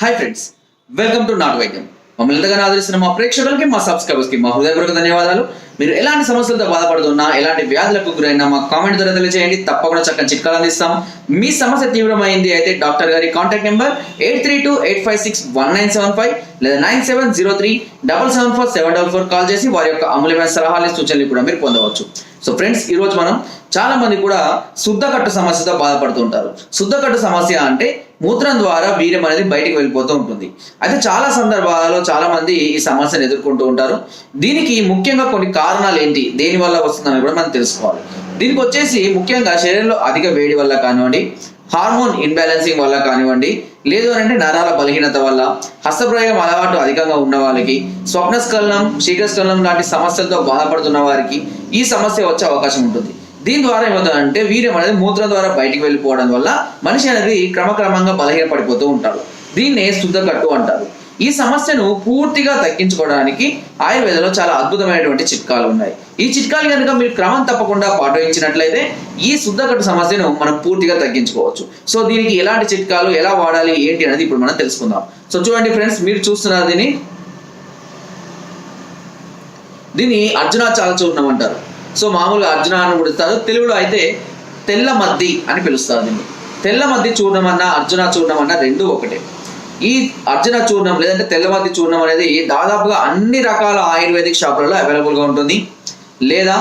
Hi friends welcome to నాటు వైద్యం మమ్మల్ని ఎంతగానో ఆదరిస్తున్న మా ప్రేక్షకులకి మా సబ్స్క్రైబర్స్కి మా హృదయపూర్వక ధన్యవాదాలు. మీరు ఎలాంటి సమస్యలతో బాధపడుతున్నా ఎలాంటి వ్యాధులకు గురైనా మా కామెంట్ ద్వారా తెలియజేయండి తప్పకుండా చక్కని చిట్కాలు అందిస్తాం. మీ సమస్య తీవ్రమైంది అయితే డాక్టర్ గారి contact number eight three two eight five six one nine seven five లేదా nine seven zero three double seven four seven double four call చేసి వారి యొక్క అమూల్యమైన సలహాలు సూచనలు కూడా మీరు పొందవచ్చు. సో ఫ్రెండ్స్ ఈ రోజు మనం చాలా మంది కూడా శుద్ధకట్టు సమస్యతో బాధపడుతుంటారు శుద్ధకట్టు సమస్య అంటే మూత్రం ద్వారా వీర్యం అనేది బయటికి వెళ్ళిపోతూ ఉంటుంది. అయితే చాలా సందర్భాలలో చాలా మంది ఈ సమస్యను ఎదుర్కొంటూ ఉంటారు. దీనికి ముఖ్యంగా కొన్ని కారణాలు ఏంటి? దేని వల్ల వస్తుందని కూడా మనం తెలుసుకోవాలి. దీనికి వచ్చేసి ముఖ్యంగా శరీరంలో అధిక వేడి వల్ల కానివ్వండి హార్మోన్ ఇన్బ్యాలెన్సింగ్ వల్ల కానివ్వండి లేదు అని అంటే నరాల బలహీనత వల్ల హస్తప్రయోగం అలవాటు అధికంగా ఉన్న వాళ్ళకి స్వప్నస్కలనం శీఘ్రస్కలనం లాంటి సమస్యలతో బాధపడుతున్న వారికి ఈ సమస్య వచ్చే అవకాశం ఉంటుంది. దీని ద్వారా ఏమవుతుందంటే వీర్యం అనేది మూత్రం ద్వారా బయటికి వెళ్ళిపోవడం వల్ల మనిషి అనేది క్రమక్రమంగా బలహీనపడిపోతూ ఉంటారు ఉంటాడు. దీన్నే శుద్ధకట్టు అంటారు. ఈ సమస్యను పూర్తిగా తగ్గించుకోవడానికి ఆయుర్వేదంలో చాలా అద్భుతమైనటువంటి చిట్కాలు ఉన్నాయి. ఈ చిట్కాలు కనుక మీరు క్రమం తప్పకుండా పాటించినట్లయితే ఈ శుద్ధకట్టు సమస్యను మనం పూర్తిగా తగ్గించుకోవచ్చు. సో దీనికి ఎలాంటి చిట్కాలు ఎలా వాడాలి ఏంటి అనేది ఇప్పుడు మనం తెలుసుకుందాం. సో చూడండి ఫ్రెండ్స్ మీరు చూస్తున్నారు దీన్ని. దీన్ని అర్జునాచాల చూర్ణం అంటారు. సో మామూలుగా అర్జున అని పిలుస్తారు తెలుగులో అయితే తెల్ల మద్ది అని పిలుస్తారు దీన్ని. తెల్ల మద్ది చూర్ణం అన్న అర్జున చూర్ణం అన్న రెండు ఒకటే. ఈ అర్జున చూర్ణం లేదంటే తెల్లమద్ది చూర్ణం అనేది దాదాపుగా అన్ని రకాల ఆయుర్వేదిక్ షాపులలో అవైలబుల్గా ఉంటుంది. లేదా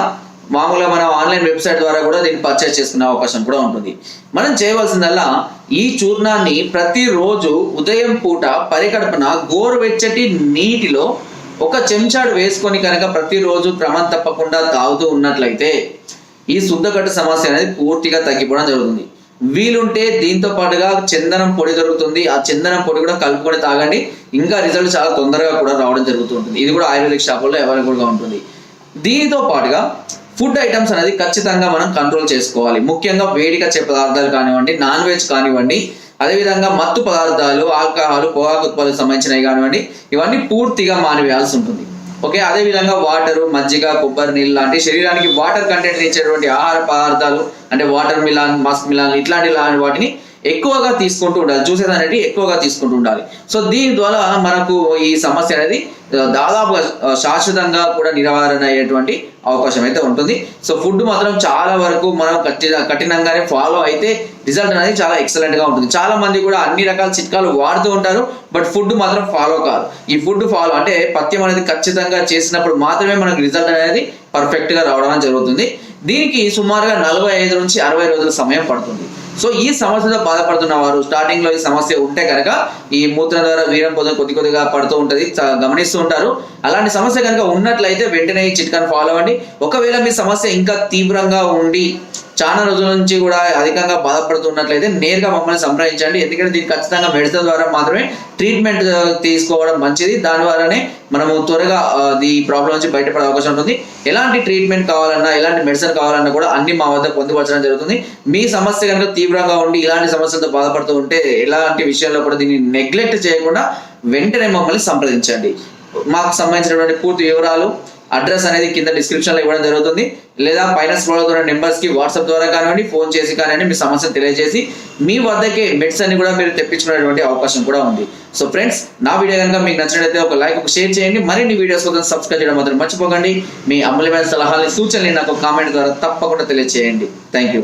మామూలుగా మనం ఆన్లైన్ వెబ్సైట్ ద్వారా కూడా దీన్ని పర్చేస్ చేసుకునే అవకాశం కూడా ఉంటుంది. మనం చేయవలసిందల్లా ఈ చూర్ణాన్ని ప్రతిరోజు ఉదయం పూట పరికడపన గోరువెచ్చటి నీటిలో ఒక చెంచాడు వేసుకొని కనుక ప్రతిరోజు క్రమం తప్పకుండా తాగుతూ ఉన్నట్లయితే ఈ శుద్ధకట్టు సమస్య అనేది పూర్తిగా తగ్గిపోవడం జరుగుతుంది. వీలుంటే దీంతో పాటుగా చందనం పొడి దొరుకుతుంది. ఆ చందనం పొడి కూడా కలుపుకొని తాగండి. ఇంకా రిజల్ట్ చాలా తొందరగా కూడా రావడం జరుగుతుంటుంది ఇది కూడా ఆయుర్వేదిక్ షాపుల్లో అవైలబుల్గా ఉంటుంది. దీనితో పాటుగా ఫుడ్ ఐటమ్స్ అనేది ఖచ్చితంగా మనం కంట్రోల్ చేసుకోవాలి. ముఖ్యంగా వేడికచ్చే పదార్థాలు కానివ్వండి నాన్ వెజ్ కానివ్వండి అదేవిధంగా మత్తు పదార్థాలు ఆల్కహాల్ పొగాకు ఉత్పత్తులకు సంబంధించినవి కానివ్వండి ఇవన్నీ పూర్తిగా మానివేయాల్సి ఉంటుంది. ఓకే? అదేవిధంగా వాటరు మజ్జిగ కొబ్బరి నీళ్ళు లాంటి శరీరానికి వాటర్ కంటెంట్ ఇచ్చేటువంటి ఆహార పదార్థాలు అంటే వాటర్ మిలాన్ మస్క్ మిలాన్ ఇట్లాంటి లాంటి వాటిని ఎక్కువగా తీసుకుంటూ ఉండాలి. జ్యూసెస్ అనేది ఎక్కువగా తీసుకుంటూ ఉండాలి. సో దీని ద్వారా మనకు ఈ సమస్య అనేది దాదాపుగా శాశ్వతంగా కూడా నివారణ అయ్యేటువంటి అవకాశం అయితే ఉంటుంది. సో ఫుడ్ మాత్రం చాలా వరకు మనం కఠిన కఠినంగానే ఫాలో అయితే రిజల్ట్ అనేది చాలా ఎక్సలెంట్గా ఉంటుంది. చాలా మంది కూడా అన్ని రకాల చిట్కాలు వాడుతూ ఉంటారు బట్ ఫుడ్ మాత్రం ఫాలో కాదు. ఈ ఫుడ్ ఫాలో అంటే పథ్యం అనేది ఖచ్చితంగా చేసినప్పుడు మాత్రమే మనకు రిజల్ట్ అనేది పర్ఫెక్ట్గా రావడం జరుగుతుంది. దీనికి సుమారుగా నలభై ఐదు నుంచి అరవై రోజుల సమయం పడుతుంది. సో ఈ సమస్యతో బాధపడుతున్న వారు స్టార్టింగ్లో ఈ సమస్య ఉంటే కనుక ఈ మూత్రం ద్వారా వీరం పొంద కొద్ది కొద్దిగా పడుతూ ఉంటది గమనిస్తూ ఉంటారు. అలాంటి సమస్య కనుక ఉన్నట్లయితే వెంటనే ఈ చిట్కాను ఫాలో అవ్వండి. ఒకవేళ మీ సమస్య ఇంకా తీవ్రంగా ఉండి చాలా రోజుల నుంచి కూడా అధికంగా బాధపడుతున్నట్లయితే నేరుగా మమ్మల్ని సంప్రదించండి. ఎందుకంటే దీనికి ఖచ్చితంగా మెడిసిన్ ద్వారా మాత్రమే ట్రీట్మెంట్ uh, తీసుకోవడం మంచిది. దాని ద్వారానే మనము త్వరగా uh, ఈ ప్రాబ్లం నుంచి బయటపడే అవకాశం ఉంటుంది. ఎలాంటి ట్రీట్మెంట్ కావాలన్నా ఎలాంటి మెడిసిన్ కావాలన్నా కూడా అన్ని మా వద్ద పొందుపరచడం జరుగుతుంది. మీ సమస్య కనుక తీవ్రంగా ఉండి ఇలాంటి సమస్యలతో బాధపడుతూ ఉంటే ఎలాంటి విషయంలో కూడా దీన్ని నెగ్లెక్ట్ చేయకుండా వెంటనే మమ్మల్ని సంప్రదించండి. మాకు సంబంధించినటువంటి పూర్తి వివరాలు అడ్రస్ అనేది కింద డిస్క్రిప్షన్లో ఇవ్వడం జరుగుతుంది. లేదా పైన స్క్రోల్ అవుతున్న నెంబర్స్కి వాట్సాప్ ద్వారా కానివ్వండి ఫోన్ చేసి కానివ్వండి మీ సమస్యను తెలియజేసి మీ వద్దకే మెడ్స్ అని కూడా మీరు తెప్పించుకునేటువంటి అవకాశం కూడా ఉంది. సో ఫ్రెండ్స్ నా వీడియో కనుక మీకు నచ్చినట్లయితే ఒక లైక్ ఒక షేర్ చేయండి. మరిన్ని వీడియోస్ కోసం సబ్స్క్రైబ్ చేయడం మాత్రం మర్చిపోకండి. మీ అమూల్యమైన సలహాలు సూచనలు నాకు కామెంట్ ద్వారా తప్పకుండా తెలియజేయండి థ్యాంక్ యూ